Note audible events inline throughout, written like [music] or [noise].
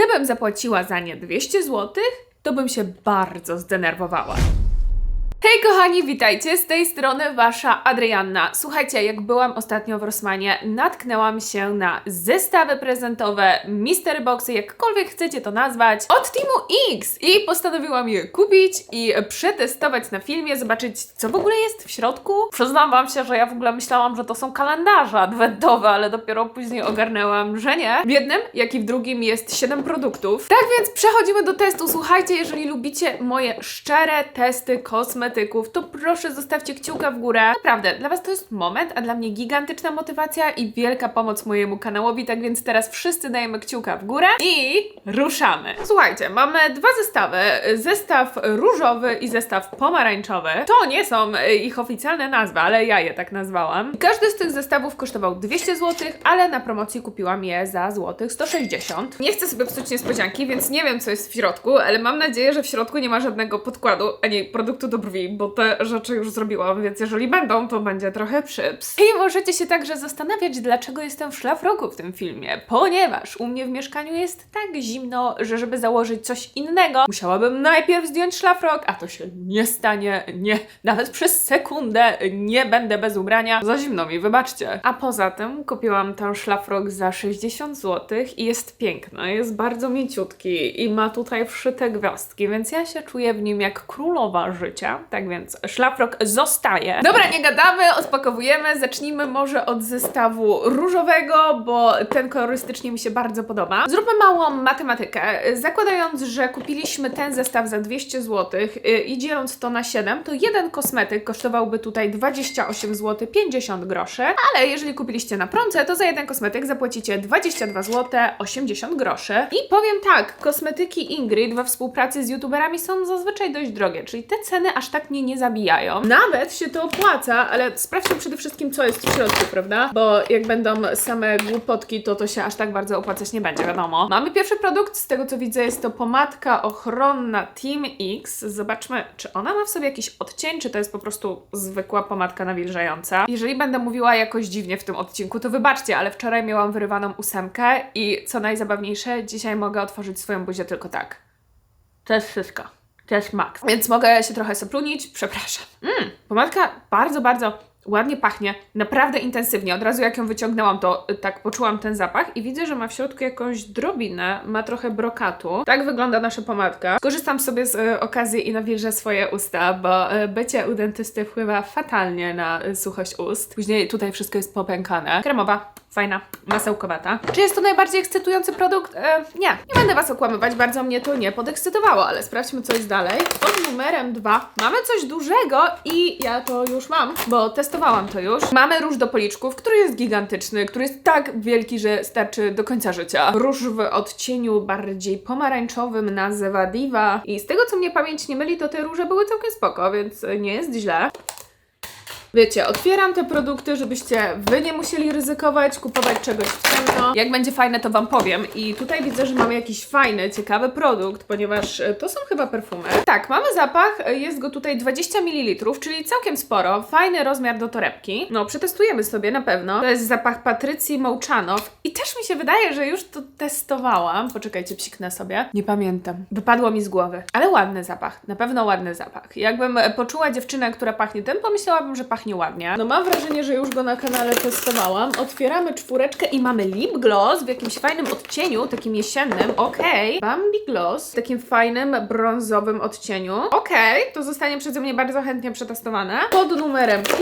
gdybym zapłaciła za nie 200 zł, to bym się bardzo zdenerwowała. Hej kochani, witajcie, z tej strony wasza Adrianna. Słuchajcie, jak byłam ostatnio w Rossmanie, natknęłam się na zestawy prezentowe, mystery boxy, jakkolwiek chcecie to nazwać, od Teamu X i postanowiłam je kupić i przetestować na filmie, zobaczyć co w ogóle jest w środku. Przyznam wam się, że ja w ogóle myślałam, że to są kalendarze adwentowe, ale dopiero później ogarnęłam, że nie. W jednym, jak i w drugim jest 7 produktów. Tak więc przechodzimy do testu. Słuchajcie, jeżeli lubicie moje szczere testy kosmetyczne, to proszę zostawcie kciuka w górę. Naprawdę, dla Was to jest moment, a dla mnie gigantyczna motywacja i wielka pomoc mojemu kanałowi, tak więc teraz wszyscy dajemy kciuka w górę i ruszamy. Słuchajcie, mamy dwa zestawy. Zestaw różowy i zestaw pomarańczowy. To nie są y, ich oficjalne nazwy, ale ja je tak nazwałam. Każdy z tych zestawów kosztował 200 zł, ale na promocji kupiłam je za złotych 160. Nie chcę sobie psuć niespodzianki, więc nie wiem co jest w środku, ale mam nadzieję, że w środku nie ma żadnego podkładu, ani produktu do brwi, bo te rzeczy już zrobiłam, więc jeżeli będą, to będzie trochę przyps. I możecie się także zastanawiać, dlaczego jestem w szlafroku w tym filmie, ponieważ u mnie w mieszkaniu jest tak zimno, że żeby założyć coś innego, musiałabym najpierw zdjąć szlafrok, a to się nie stanie, nie, nawet przez sekundę nie będę bez ubrania. Za zimno mi, wybaczcie. A poza tym kupiłam ten szlafrok za 60 zł i jest piękny, jest bardzo mięciutki i ma tutaj wszyte gwiazdki, więc ja się czuję w nim jak królowa życia. Tak więc szlafrok zostaje. Dobra, nie gadamy, odpakowujemy. Zacznijmy może od zestawu różowego, bo ten kolorystycznie mi się bardzo podoba. Zróbmy małą matematykę. Zakładając, że kupiliśmy ten zestaw za 200 zł yy, i dzieląc to na 7, to jeden kosmetyk kosztowałby tutaj 28 zł 50 groszy, ale jeżeli kupiliście na prące, to za jeden kosmetyk zapłacicie 22 zł 80 groszy. I powiem tak, kosmetyki Ingrid we współpracy z youtuberami są zazwyczaj dość drogie, czyli te ceny aż tak mnie nie zabijają. Nawet się to opłaca, ale sprawdźmy przede wszystkim, co jest w środku, prawda? Bo jak będą same głupotki, to to się aż tak bardzo opłacać nie będzie, wiadomo. Mamy pierwszy produkt, z tego co widzę jest to pomadka ochronna Team X. Zobaczmy, czy ona ma w sobie jakiś odcień, czy to jest po prostu zwykła pomadka nawilżająca. Jeżeli będę mówiła jakoś dziwnie w tym odcinku, to wybaczcie, ale wczoraj miałam wyrywaną ósemkę i co najzabawniejsze, dzisiaj mogę otworzyć swoją buzię tylko tak. To jest wszystko. Jest max. Więc mogę się trochę soplunić, przepraszam. Mmm, pomadka bardzo, bardzo ładnie pachnie, naprawdę intensywnie. Od razu jak ją wyciągnęłam, to y, tak poczułam ten zapach i widzę, że ma w środku jakąś drobinę, ma trochę brokatu. Tak wygląda nasza pomadka. Skorzystam sobie z y, okazji i nawilżę swoje usta, bo y, bycie u dentysty wpływa fatalnie na y, suchość ust. Później tutaj wszystko jest popękane. Kremowa, fajna, masełkowata. Czy jest to najbardziej ekscytujący produkt? E, nie. Nie będę Was okłamywać, bardzo mnie to nie podekscytowało, ale sprawdźmy co jest dalej. Pod numerem 2 mamy coś dużego i ja to już mam, bo testowałam to już. Mamy róż do policzków, który jest gigantyczny, który jest tak wielki, że starczy do końca życia. Róż w odcieniu bardziej pomarańczowym nazywa Diva i z tego co mnie pamięć nie myli, to te róże były całkiem spoko, więc nie jest źle. Wiecie, otwieram te produkty, żebyście wy nie musieli ryzykować, kupować czegoś w ciemno. Jak będzie fajne, to wam powiem. I tutaj widzę, że mamy jakiś fajny, ciekawy produkt, ponieważ e, to są chyba perfumy. Tak, mamy zapach, e, jest go tutaj 20 ml, czyli całkiem sporo. Fajny rozmiar do torebki. No, przetestujemy sobie na pewno. To jest zapach Patrycji Mołczanow i też mi się wydaje, że już to testowałam. Poczekajcie, psiknę sobie. Nie pamiętam. Wypadło mi z głowy. Ale ładny zapach, na pewno ładny zapach. Jakbym e, poczuła dziewczynę, która pachnie tym, pomyślałabym, że pachnie ładnie. No mam wrażenie, że już go na kanale testowałam. Otwieramy czwóreczkę i mamy lip gloss w jakimś fajnym odcieniu, takim jesiennym. Okej. Bambi gloss w takim fajnym, brązowym odcieniu. Okej, to zostanie przeze mnie bardzo chętnie przetestowane. Pod numerem 5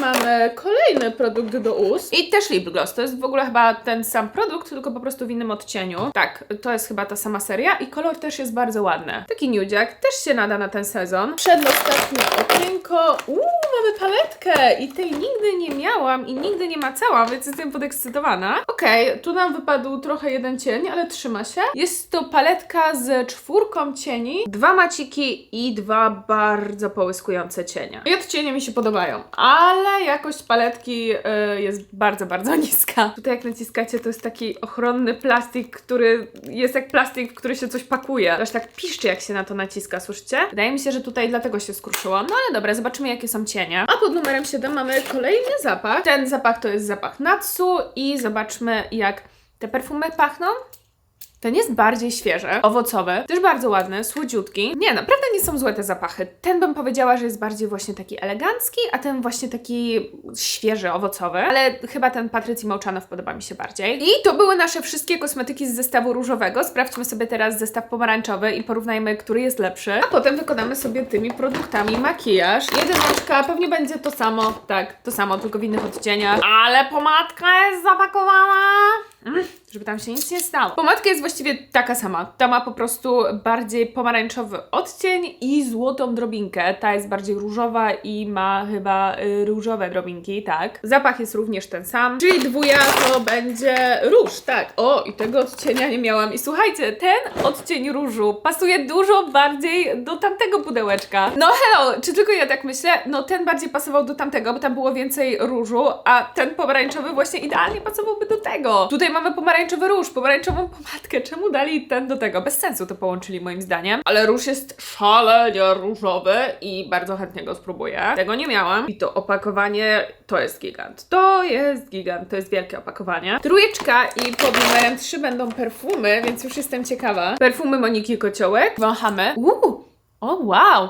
mamy kolejny produkt do ust. I też lip gloss. To jest w ogóle chyba ten sam produkt, tylko po prostu w innym odcieniu. Tak, to jest chyba ta sama seria i kolor też jest bardzo ładny. Taki nudziak, też się nada na ten sezon. Przedostatnie okienko. Uuu, mamy paletkę i tej nigdy nie miałam i nigdy nie macałam, więc jestem podekscytowana. Okej, tu nam wypadł trochę jeden cień, ale trzyma się. Jest to paletka z czwórką cieni, dwa maciki i dwa bardzo połyskujące cienie. I odcienie mi się podobają, ale jakość paletki y, jest bardzo, bardzo [laughs] niska. Tutaj jak naciskacie, to jest taki ochronny plastik, który jest jak plastik, w który się coś pakuje. Aż tak piszczy, jak się na to naciska, słyszycie? Wydaje mi się, że tutaj dlatego się skruszyło. No ale dobra, zobaczymy, jakie są cienie. A pod numerem 7 mamy kolejny zapach. Ten zapach to jest zapach Natsu i zobaczmy, jak te perfumy pachną. Ten jest bardziej świeży, owocowy, też bardzo ładny, słodziutki. Nie, naprawdę nie są złe te zapachy. Ten bym powiedziała, że jest bardziej właśnie taki elegancki, a ten właśnie taki świeży, owocowy. Ale chyba ten Patrycji Mołczanow podoba mi się bardziej. I to były nasze wszystkie kosmetyki z zestawu różowego. Sprawdźmy sobie teraz zestaw pomarańczowy i porównajmy, który jest lepszy. A potem wykonamy sobie tymi produktami makijaż. Jedyneczka, pewnie będzie to samo. Tak, to samo, tylko w innych odcieniach. Ale pomadka jest zapakowana. Mm, żeby tam się nic nie stało. Pomadka jest właściwie taka sama. Ta ma po prostu bardziej pomarańczowy odcień i złotą drobinkę. Ta jest bardziej różowa i ma chyba y, różowe drobinki, tak. Zapach jest również ten sam. Czyli dwuja to będzie róż, tak. O, i tego odcienia nie miałam. I słuchajcie, ten odcień różu pasuje dużo bardziej do tamtego pudełeczka. No hello, czy tylko ja tak myślę? No ten bardziej pasował do tamtego, bo tam było więcej różu, a ten pomarańczowy właśnie idealnie pasowałby do tego. Tutaj mamy pomarańczowy róż, pomarańczową pomadkę. Czemu dali ten do tego? Bez sensu to połączyli moim zdaniem. Ale róż jest szalenie różowy i bardzo chętnie go spróbuję. Tego nie miałam. I to opakowanie to jest gigant. To jest gigant, to jest wielkie opakowanie. Trójeczka i pod numerem 3 będą perfumy, więc już jestem ciekawa. Perfumy Moniki Kociołek. Wąchamy. Uuu! O wow!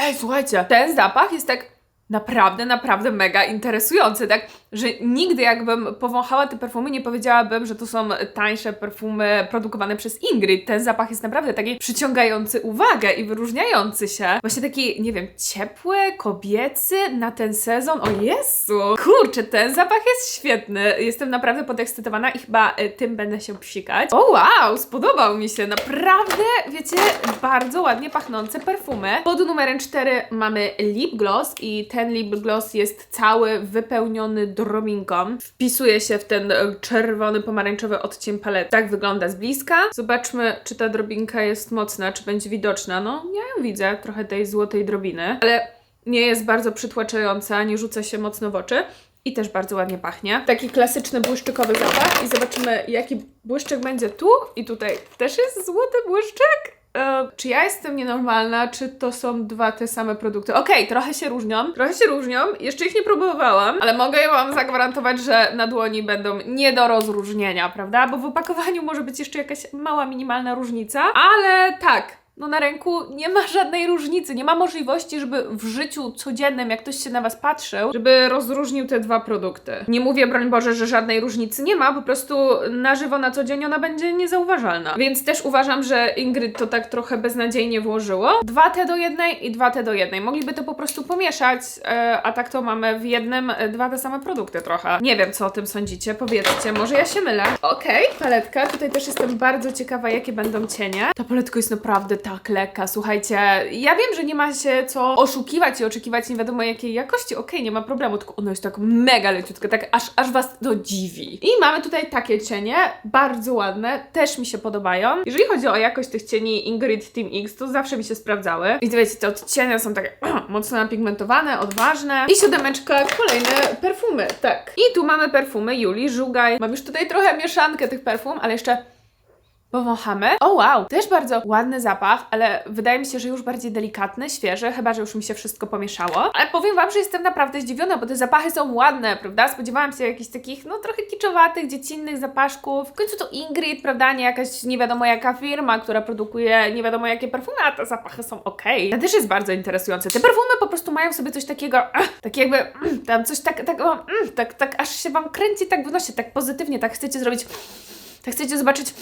Ej, słuchajcie, ten zapach jest tak naprawdę, naprawdę mega interesujący, tak, że nigdy jakbym powąchała te perfumy, nie powiedziałabym, że to są tańsze perfumy produkowane przez Ingrid. Ten zapach jest naprawdę taki przyciągający uwagę i wyróżniający się. Właśnie taki, nie wiem, ciepły, kobiecy na ten sezon. O Jezu! Kurczę, ten zapach jest świetny. Jestem naprawdę podekscytowana i chyba y, tym będę się psikać. O wow, spodobał mi się. Naprawdę, wiecie, bardzo ładnie pachnące perfumy. Pod numerem 4 mamy lip gloss i ten lip gloss jest cały wypełniony drobinką. Wpisuje się w ten e, czerwony, pomarańczowy odcień palety. Tak wygląda z bliska. Zobaczmy, czy ta drobinka jest mocna, czy będzie widoczna. No, ja ją widzę, trochę tej złotej drobiny, ale nie jest bardzo przytłaczająca, nie rzuca się mocno w oczy. I też bardzo ładnie pachnie. Taki klasyczny błyszczykowy zapach i zobaczymy jaki błyszczyk będzie tu i tutaj też jest złoty błyszczyk. E, czy ja jestem nienormalna, czy to są dwa te same produkty? Okej, trochę się różnią, trochę się różnią, jeszcze ich nie próbowałam, ale mogę Wam zagwarantować, że na dłoni będą nie do rozróżnienia, prawda? Bo w opakowaniu może być jeszcze jakaś mała, minimalna różnica, ale tak, no na ręku nie ma żadnej różnicy, nie ma możliwości, żeby w życiu codziennym, jak ktoś się na Was patrzył, żeby rozróżnił te dwa produkty. Nie mówię, broń Boże, że żadnej różnicy nie ma, po prostu na żywo, na co dzień ona będzie niezauważalna. Więc też uważam, że Ingrid to tak trochę beznadziejnie włożyło. Dwa te do jednej i dwa te do jednej. Mogliby to po prostu pomieszać, e, a tak to mamy w jednym e, dwa te same produkty trochę. Nie wiem, co o tym sądzicie, powiedzcie, może ja się mylę. Okej, paletka, tutaj też jestem bardzo ciekawa, jakie będą cienie. Ta paletka jest naprawdę tak lekka, słuchajcie, ja wiem, że nie ma się co oszukiwać i oczekiwać nie wiadomo jakiej jakości, okej, nie ma problemu, tylko ono jest tak mega leciutkie, tak aż, aż Was to dziwi. I mamy tutaj takie cienie, bardzo ładne, też mi się podobają. Jeżeli chodzi o jakość tych cieni Ingrid Team X, to zawsze mi się sprawdzały. I wiecie, te odcienia są takie [clears throat] mocno napigmentowane, odważne. I siódemeczka, kolejne perfumy, tak. I tu mamy perfumy Julii Żugaj. Mam już tutaj trochę mieszankę tych perfum, ale jeszcze Powąchamy. O wow, też bardzo ładny zapach, ale wydaje mi się, że już bardziej delikatny, świeży, chyba że już mi się wszystko pomieszało. Ale powiem Wam, że jestem naprawdę zdziwiona, bo te zapachy są ładne, prawda? Spodziewałam się jakichś takich, no trochę kiczowatych, dziecinnych zapaszków. W końcu to Ingrid, prawda? Nie jakaś nie wiadomo jaka firma, która produkuje nie wiadomo jakie perfumy, a te zapachy są ok. To też jest bardzo interesujące. Te perfumy po prostu mają w sobie coś takiego, [clears throat] tak jakby, mm, tam coś tak, tak, mm, tak, tak, aż się Wam kręci, tak wynosi, tak pozytywnie, tak chcecie zrobić, tak chcecie zobaczyć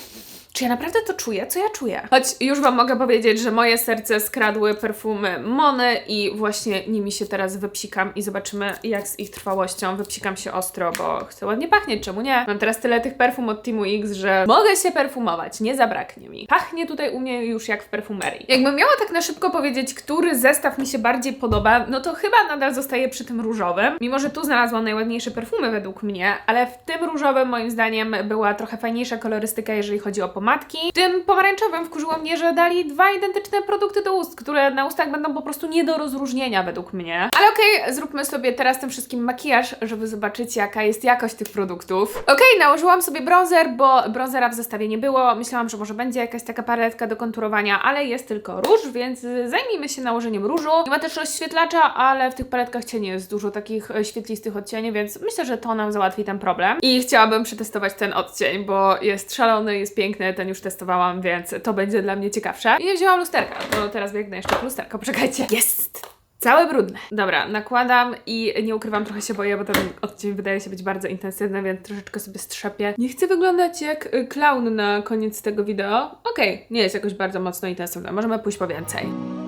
czy ja naprawdę to czuję? Co ja czuję? Choć już Wam mogę powiedzieć, że moje serce skradły perfumy Mony i właśnie nimi się teraz wypsikam i zobaczymy jak z ich trwałością. Wypsikam się ostro, bo chcę ładnie pachnieć, czemu nie? Mam teraz tyle tych perfum od Teamu X, że mogę się perfumować, nie zabraknie mi. Pachnie tutaj u mnie już jak w perfumerii. Jakbym miała tak na szybko powiedzieć, który zestaw mi się bardziej podoba, no to chyba nadal zostaję przy tym różowym. Mimo, że tu znalazłam najładniejsze perfumy według mnie, ale w tym różowym moim zdaniem była trochę fajniejsza kolorystyka, jeżeli chodzi o pomadki. Tym pomarańczowym wkurzyło mnie, że dali dwa identyczne produkty do ust, które na ustach będą po prostu nie do rozróżnienia według mnie. Ale okej, zróbmy sobie teraz tym wszystkim makijaż, żeby zobaczyć jaka jest jakość tych produktów. Okej, nałożyłam sobie bronzer, bo bronzera w zestawie nie było. Myślałam, że może będzie jakaś taka paletka do konturowania, ale jest tylko róż, więc zajmijmy się nałożeniem różu. Nie ma też rozświetlacza, ale w tych paletkach cieni jest dużo takich e, świetlistych odcieni, więc myślę, że to nam załatwi ten problem. I chciałabym przetestować ten odcień, bo jest szalony, jest piękny. Ten już testowałam, więc to będzie dla mnie ciekawsze. I nie wzięłam lusterka, to teraz biegnę jeszcze po lusterko, poczekajcie. Jest! Całe brudne. Dobra, nakładam i nie ukrywam, trochę się boję, bo ten odcień wydaje się być bardzo intensywny, więc troszeczkę sobie strzepię. Nie chcę wyglądać jak y, klaun na koniec tego wideo. Okej, nie jest jakoś bardzo mocno intensywne. Możemy pójść po więcej.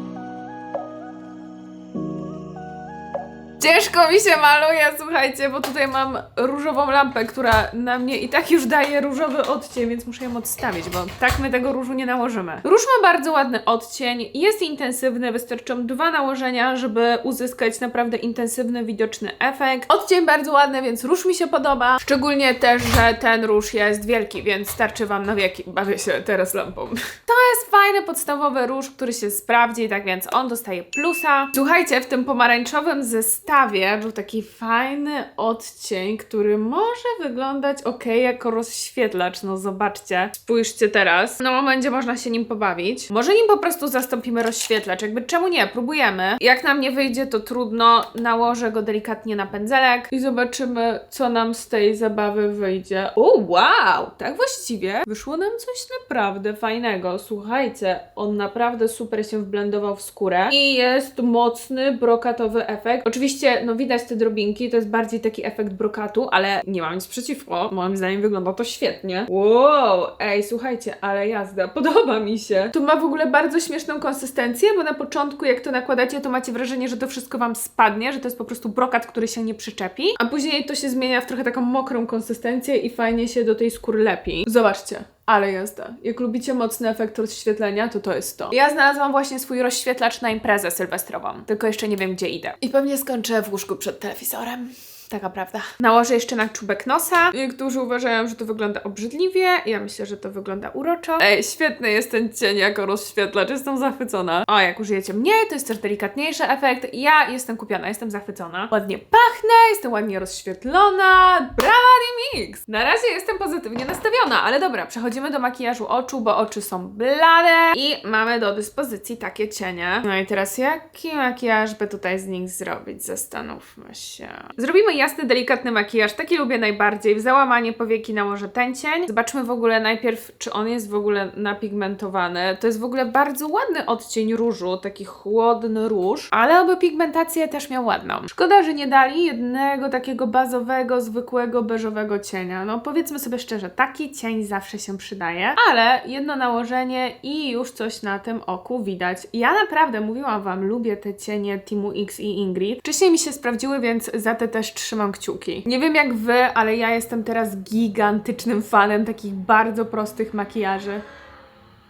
Ciężko mi się maluje, słuchajcie, bo tutaj mam różową lampę, która na mnie i tak już daje różowy odcień, więc muszę ją odstawić, bo tak my tego różu nie nałożymy. Róż ma bardzo ładny odcień, jest intensywny, wystarczą dwa nałożenia, żeby uzyskać naprawdę intensywny, widoczny efekt. Odcień bardzo ładny, więc róż mi się podoba. Szczególnie też, że ten róż jest wielki, więc starczy Wam na wieki. Bawię się teraz lampą. [laughs] To jest fajny, podstawowy róż, który się sprawdzi, tak więc on dostaje plusa. Słuchajcie, w tym pomarańczowym zestawie był taki fajny odcień, który może wyglądać ok jako rozświetlacz. No zobaczcie, spójrzcie teraz. No będzie można się nim pobawić. Może nim po prostu zastąpimy rozświetlacz, jakby czemu nie? Próbujemy. Jak nam nie wyjdzie, to trudno. Nałożę go delikatnie na pędzelek i zobaczymy, co nam z tej zabawy wyjdzie. O, wow! Tak właściwie wyszło nam coś naprawdę fajnego. Słuchajcie, on naprawdę super się wblendował w skórę i jest mocny, brokatowy efekt. Oczywiście, no widać te drobinki, to jest bardziej taki efekt brokatu, ale nie mam nic przeciwko. Moim zdaniem wygląda to świetnie. Wow, ej, słuchajcie, ale jazda, [laughs] podoba mi się. To ma w ogóle bardzo śmieszną konsystencję, bo na początku jak to nakładacie, to macie wrażenie, że to wszystko Wam spadnie, że to jest po prostu brokat, który się nie przyczepi, a później to się zmienia w trochę taką mokrą konsystencję i fajnie się do tej skóry lepi. Zobaczcie. Ale jazda. Jak lubicie mocny efekt rozświetlenia, to to jest to. Ja znalazłam właśnie swój rozświetlacz na imprezę sylwestrową, tylko jeszcze nie wiem, gdzie idę. I pewnie skończę w łóżku przed telewizorem. Taka prawda. Nałożę jeszcze na czubek nosa. Niektórzy uważają, że to wygląda obrzydliwie. Ja myślę, że to wygląda uroczo. Ej, świetny jest ten cień jako rozświetlacz. Jestem zachwycona. O, jak użyjecie mniej, to jest też delikatniejszy efekt. Ja jestem kupiona, jestem zachwycona. Ładnie pachnę, jestem ładnie rozświetlona. Brawa, Mix! Na razie jestem pozytywnie nastawiona, ale dobra, przechodzimy do makijażu oczu, bo oczy są blade i mamy do dyspozycji takie cienie. No i teraz jaki makijaż by tutaj z nich zrobić? Zastanówmy się. Zrobimy jasny, delikatny makijaż, taki lubię najbardziej. W załamanie powieki nałożę ten cień. Zobaczmy w ogóle najpierw, czy on jest w ogóle napigmentowany. To jest w ogóle bardzo ładny odcień różu, taki chłodny róż, ale oby pigmentację też miał ładną. Szkoda, że nie dali jednego takiego bazowego, zwykłego, beżowego cienia. No powiedzmy sobie szczerze, taki cień zawsze się przydaje, ale jedno nałożenie i już coś na tym oku widać. Ja naprawdę mówiłam Wam, lubię te cienie Teamu X i Ingrid. Wcześniej mi się sprawdziły, więc za te też trzymam kciuki. Nie wiem jak Wy, ale ja jestem teraz gigantycznym fanem takich bardzo prostych makijaży.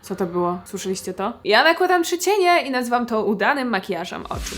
Co to było? Słyszeliście to? Ja nakładam trzy cienie i nazywam to udanym makijażem oczu.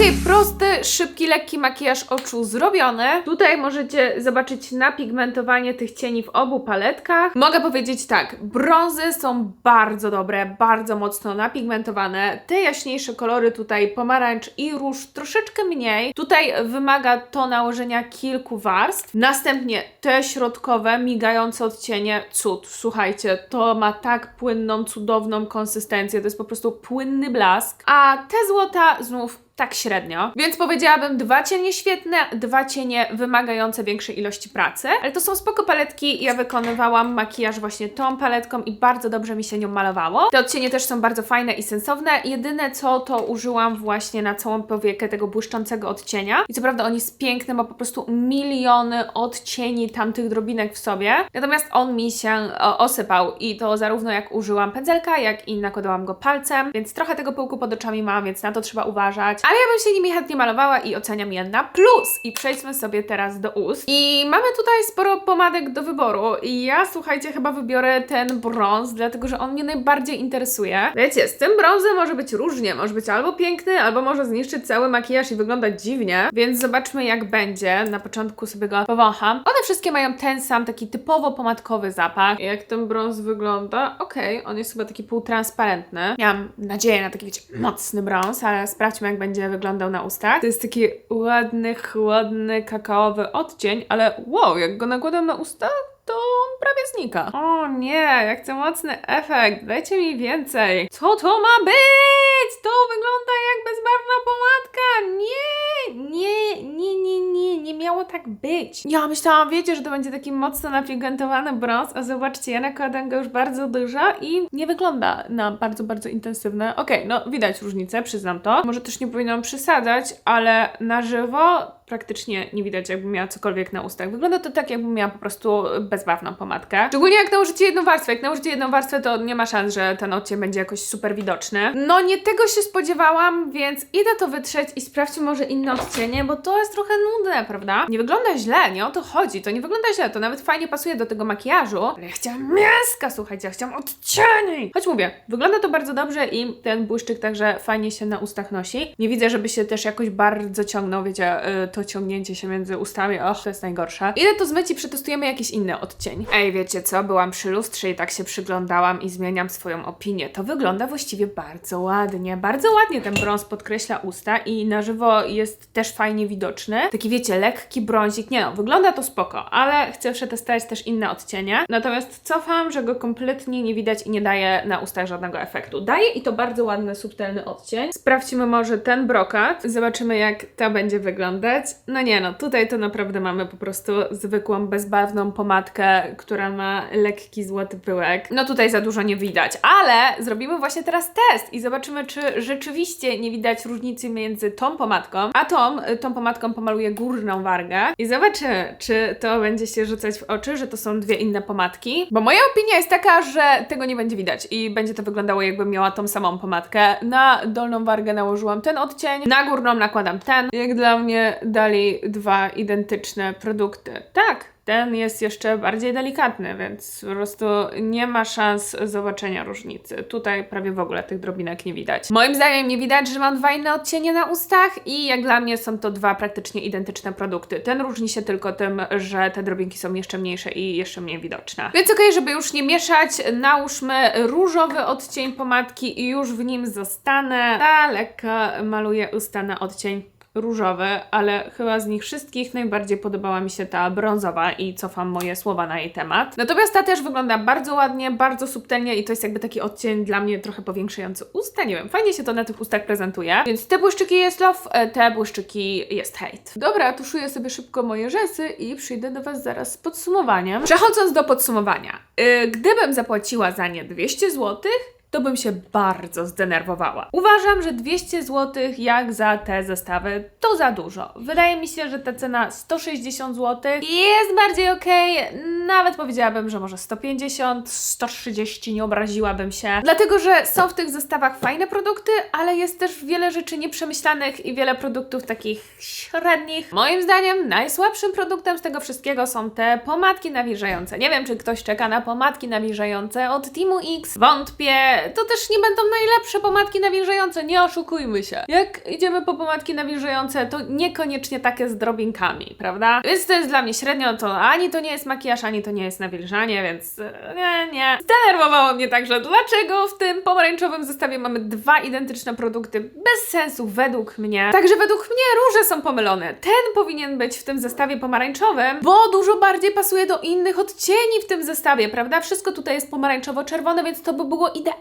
Okej, prosty, szybki, lekki makijaż oczu zrobiony. Tutaj możecie zobaczyć napigmentowanie tych cieni w obu paletkach. Mogę powiedzieć tak, brązy są bardzo dobre, bardzo mocno napigmentowane. Te jaśniejsze kolory tutaj, pomarańcz i róż troszeczkę mniej. Tutaj wymaga to nałożenia kilku warstw. Następnie te środkowe, migające odcienie, cud. Słuchajcie, to ma tak płynną, cudowną konsystencję, to jest po prostu płynny blask. A te złota znów tak średnio. Więc powiedziałabym dwa cienie świetne, dwa cienie wymagające większej ilości pracy. Ale to są spoko paletki. Ja wykonywałam makijaż właśnie tą paletką i bardzo dobrze mi się nią malowało. Te odcienie też są bardzo fajne i sensowne. Jedyne co to użyłam właśnie na całą powiekę tego błyszczącego odcienia. I co prawda on jest piękny, ma po prostu miliony odcieni tamtych drobinek w sobie. Natomiast on mi się osypał i to zarówno jak użyłam pędzelka, jak i nakładałam go palcem. Więc trochę tego pyłku pod oczami mam, więc na to trzeba uważać. Ale ja bym się nimi chętnie malowała i oceniam je na plus. I przejdźmy sobie teraz do ust. I mamy tutaj sporo pomadek do wyboru. I ja, słuchajcie, chyba wybiorę ten brąz, dlatego że on mnie najbardziej interesuje. Wiecie, z tym brązem może być różnie. Może być albo piękny, albo może zniszczyć cały makijaż i wyglądać dziwnie. Więc zobaczmy, jak będzie. Na początku sobie go powącham. One wszystkie mają ten sam, taki typowo pomadkowy zapach. Jak ten brąz wygląda? Okej, on jest chyba taki półtransparentny. Miałam nadzieję na taki, wiecie, mocny brąz, ale sprawdźmy, jak będzie wyglądał na ustach. To jest taki ładny, chłodny, kakaowy odcień, ale wow, jak go nakładam na usta, to on prawie znika. O nie, jak chcę mocny efekt, dajcie mi więcej. Co to ma być? To wygląda jak bezbarwna pomadka. Nie, nie, nie, nie, nie, nie miało tak być. Ja myślałam, wiecie, że to będzie taki mocno napigmentowany brąz, a zobaczcie, ja nakładam go już bardzo dużo i nie wygląda na bardzo, bardzo intensywne. Okej, no widać różnicę, przyznam to. Może też nie powinnam przesadzać, ale na żywo praktycznie nie widać, jakbym miała cokolwiek na ustach. Wygląda to tak, jakbym miała po prostu bezbarwną pomadkę. Szczególnie jak nałożycie jedną warstwę. Jak nałożycie jedną warstwę, to nie ma szans, że ten odcień będzie jakoś super widoczny. No nie tego się spodziewałam, więc idę to wytrzeć i sprawdźmy może inne odcienie, bo to jest trochę nudne, prawda? Nie wygląda źle, nie o to chodzi. To nie wygląda źle, to nawet fajnie pasuje do tego makijażu. Ale ja chciałam mięska, słuchajcie, ja chciałam odcieni. Choć mówię, wygląda to bardzo dobrze i ten błyszczyk także fajnie się na ustach nosi. Nie widzę, żeby się też jakoś bardzo ciągnął, wiecie, y, to ciągnięcie się między ustami, och, to jest najgorsze. Idę to zmyć i przetestujemy jakiś inny odcień. Ej, wiecie co, byłam przy lustrze i tak się przyglądałam i zmieniam swoją opinię. To wygląda właściwie bardzo ładnie. Bardzo ładnie ten brąz podkreśla usta i na żywo jest też fajnie widoczny. Taki wiecie, lekki brązik. Nie no, wygląda to spoko, ale chcę przetestować też inne odcienie. Natomiast cofam, że go kompletnie nie widać i nie daje na ustach żadnego efektu. Daje i to bardzo ładny, subtelny odcień. Sprawdźmy może ten brokat. Zobaczymy jak to będzie wyglądać. No nie no, tutaj to naprawdę mamy po prostu zwykłą, bezbarwną pomadkę, która ma lekki złoty pyłek. No tutaj za dużo nie widać, ale zrobimy właśnie teraz test i zobaczymy, czy rzeczywiście nie widać różnicy między tą pomadką, a tą, tą pomadką pomaluję górną wargę i zobaczymy, czy to będzie się rzucać w oczy, że to są dwie inne pomadki, bo moja opinia jest taka, że tego nie będzie widać i będzie to wyglądało jakbym miała tą samą pomadkę. Na dolną wargę nałożyłam ten odcień, na górną nakładam ten. Jak dla mnie dali dwa identyczne produkty. Tak, ten jest jeszcze bardziej delikatny, więc po prostu nie ma szans zobaczenia różnicy. Tutaj prawie w ogóle tych drobinek nie widać. Moim zdaniem nie widać, że mam dwa inne odcienie na ustach i jak dla mnie są to dwa praktycznie identyczne produkty. Ten różni się tylko tym, że te drobinki są jeszcze mniejsze i jeszcze mniej widoczne. Więc okej, żeby już nie mieszać, nałóżmy różowy odcień pomadki i już w nim zostanę. Ta lekko maluję usta na odcień różowy, ale chyba z nich wszystkich najbardziej podobała mi się ta brązowa i cofam moje słowa na jej temat. Natomiast ta też wygląda bardzo ładnie, bardzo subtelnie i to jest jakby taki odcień dla mnie trochę powiększający usta, nie wiem, fajnie się to na tych ustach prezentuje. Więc te błyszczyki jest love, e, te błyszczyki jest hate. Dobra, tuszuję sobie szybko moje rzęsy i przyjdę do Was zaraz z podsumowaniem. Przechodząc do podsumowania. Yy, gdybym zapłaciła za nie 200 złotych, to bym się bardzo zdenerwowała. Uważam, że 200 zł jak za te zestawy to za dużo. Wydaje mi się, że ta cena 160 zł jest bardziej okej. Nawet powiedziałabym, że może 150, 130 nie obraziłabym się. Dlatego, że są w tych zestawach fajne produkty, ale jest też wiele rzeczy nieprzemyślanych i wiele produktów takich średnich. Moim zdaniem najsłabszym produktem z tego wszystkiego są te pomadki nawilżające. Nie wiem, czy ktoś czeka na pomadki nawilżające od Teamu X. Wątpię. To też nie będą najlepsze pomadki nawilżające, nie oszukujmy się. Jak idziemy po pomadki nawilżające, to niekoniecznie takie z drobinkami, prawda? Więc to jest dla mnie średnio, to ani to nie jest makijaż, ani to nie jest nawilżanie, więc e, nie, nie. Zdenerwowało mnie także, dlaczego w tym pomarańczowym zestawie mamy dwa identyczne produkty bez sensu według mnie. Także według mnie róże są pomylone. Ten powinien być w tym zestawie pomarańczowym, bo dużo bardziej pasuje do innych odcieni w tym zestawie, prawda? Wszystko tutaj jest pomarańczowo-czerwone, więc to by było idealne.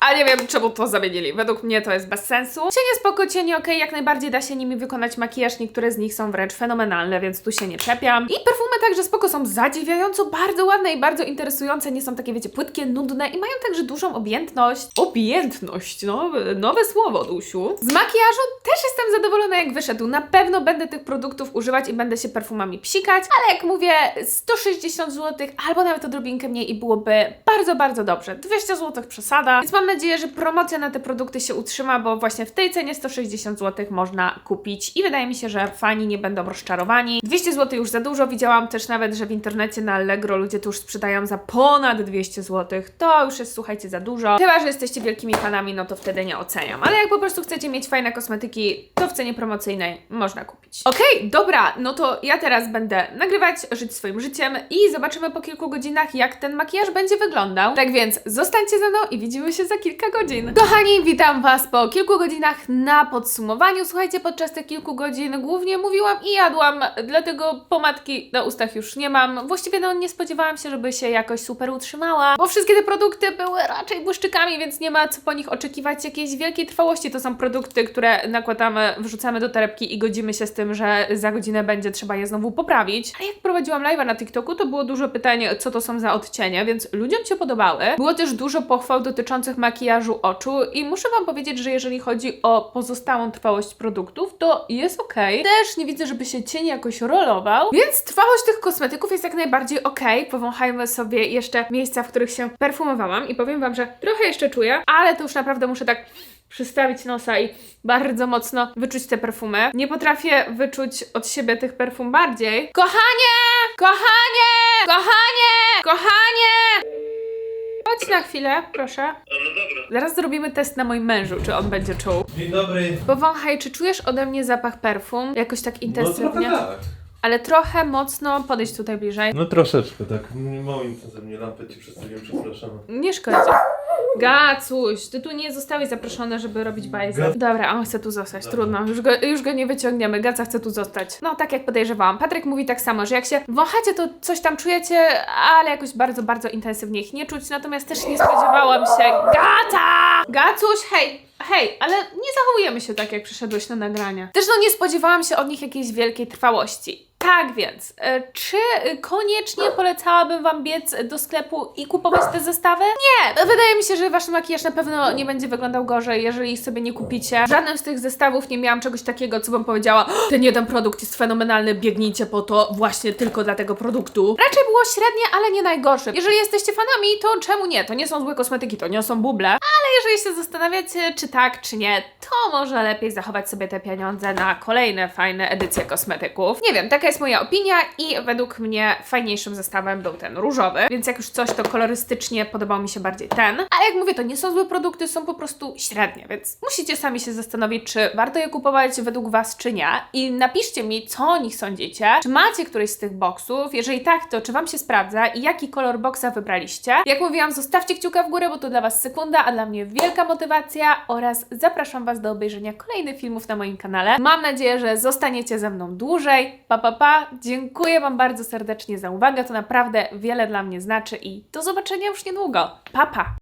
A nie wiem, czemu to zamienili. Według mnie to jest bez sensu. Cienie spoko, cienie okej, jak najbardziej da się nimi wykonać makijaż. Niektóre z nich są wręcz fenomenalne, więc tu się nie czepiam. I perfumy także spoko są zadziwiająco bardzo ładne i bardzo interesujące. Nie są takie, wiecie, płytkie, nudne i mają także dużą objętność. Objętność, no, nowe słowo, Dusiu. Z makijażu też jestem zadowolona, jak wyszedł. Na pewno będę tych produktów używać i będę się perfumami psikać, ale jak mówię, 160 zł albo nawet odrobinkę mniej i byłoby bardzo, bardzo dobrze. 200 zł przesada, więc mam nadzieję, że promocja na te produkty się utrzyma, bo właśnie w tej cenie 160 zł można kupić i wydaje mi się, że fani nie będą rozczarowani. 200 zł już za dużo, widziałam też nawet, że w internecie na Allegro ludzie to już sprzedają za ponad 200 zł. To już jest, słuchajcie, za dużo. Chyba, że jesteście wielkimi fanami, no to wtedy nie oceniam. Ale jak po prostu chcecie mieć fajne kosmetyki, to w cenie promocyjnej można kupić. Okej, dobra, no to ja teraz będę nagrywać, żyć swoim życiem i zobaczymy po kilku godzinach, jak ten makijaż będzie wyglądał. Tak więc zostańcie ze mną i widzimy się za kilka godzin. Kochani, witam Was po kilku godzinach na podsumowaniu. Słuchajcie, podczas tych kilku godzin głównie mówiłam i jadłam, dlatego pomadki na ustach już nie mam. Właściwie no nie spodziewałam się, żeby się jakoś super utrzymała, bo wszystkie te produkty były raczej błyszczykami, więc nie ma co po nich oczekiwać jakiejś wielkiej trwałości. To są produkty, które nakładamy, wrzucamy do torebki i godzimy się z tym, że za godzinę będzie trzeba je znowu poprawić. Ale jak prowadziłam live'a na TikToku, to było dużo pytań, co to są za odcienie, więc ludziom się podobały. Było też dużo pochwał dotyczących makijażu oczu i muszę Wam powiedzieć, że jeżeli chodzi o pozostałą trwałość produktów, to jest ok. Też nie widzę, żeby się cień jakoś rolował, więc trwałość tych kosmetyków jest jak najbardziej ok. Powąchajmy sobie jeszcze miejsca, w których się perfumowałam i powiem Wam, że trochę jeszcze czuję, ale to już naprawdę muszę tak przystawić nosa i bardzo mocno wyczuć te perfumy. Nie potrafię wyczuć od siebie tych perfum bardziej. Kochanie! Kochanie! Kochanie! Kochanie! Chodź na chwilę, proszę. No dobra. Zaraz zrobimy test na moim mężu, czy on będzie czuł. Dzień dobry. Powąchaj, czy czujesz ode mnie zapach perfum? Jakoś tak No trochę intensywnie? tak. Ale trochę mocno podejdź tutaj bliżej. No troszeczkę tak. Małym ze mnie lampę ci przedstawiłem, przepraszam. Nie szkodzi. Gacuś, ty tu nie zostałeś zaproszony, żeby robić bajzę. Gac- Dobra, on chce tu zostać, trudno, już go, już go nie wyciągniemy, Gaca chce tu zostać. No, tak jak podejrzewałam. Patryk mówi tak samo, że jak się wąchacie, to coś tam czujecie, ale jakoś bardzo, bardzo intensywnie ich nie czuć, natomiast też nie spodziewałam się... Gaca! Gacuś, hej! Hej, ale nie zachowujemy się tak, jak przyszedłeś na nagranie. Też no nie spodziewałam się od nich jakiejś wielkiej trwałości. Tak więc, e, czy koniecznie polecałabym Wam biec do sklepu i kupować te zestawy? Nie! Wydaje mi się, że Wasz makijaż na pewno nie będzie wyglądał gorzej, jeżeli sobie nie kupicie. W żadnym z tych zestawów nie miałam czegoś takiego, co bym powiedziała "O, ten jeden produkt jest fenomenalny, biegnijcie po to właśnie tylko dla tego produktu. Raczej było średnie, ale nie najgorsze. Jeżeli jesteście fanami, to czemu nie? To nie są złe kosmetyki, to nie są buble. Ale jeżeli się zastanawiacie, czy tak, czy nie, to może lepiej zachować sobie te pieniądze na kolejne fajne edycje kosmetyków. Nie wiem, taka moja opinia i według mnie fajniejszym zestawem był ten różowy, więc jak już coś, to kolorystycznie podobał mi się bardziej ten. Ale jak mówię, to nie są złe produkty, są po prostu średnie, więc musicie sami się zastanowić, czy warto je kupować według Was, czy nie. I napiszcie mi, co o nich sądzicie. Czy macie któryś z tych boksów? Jeżeli tak, to czy Wam się sprawdza i jaki kolor boksa wybraliście? Jak mówiłam, zostawcie kciuka w górę, bo to dla Was sekunda, a dla mnie wielka motywacja oraz zapraszam Was do obejrzenia kolejnych filmów na moim kanale. Mam nadzieję, że zostaniecie ze mną dłużej. Pa, pa, pa. Dziękuję Wam bardzo serdecznie za uwagę. To naprawdę wiele dla mnie znaczy i do zobaczenia już niedługo. Pa, pa.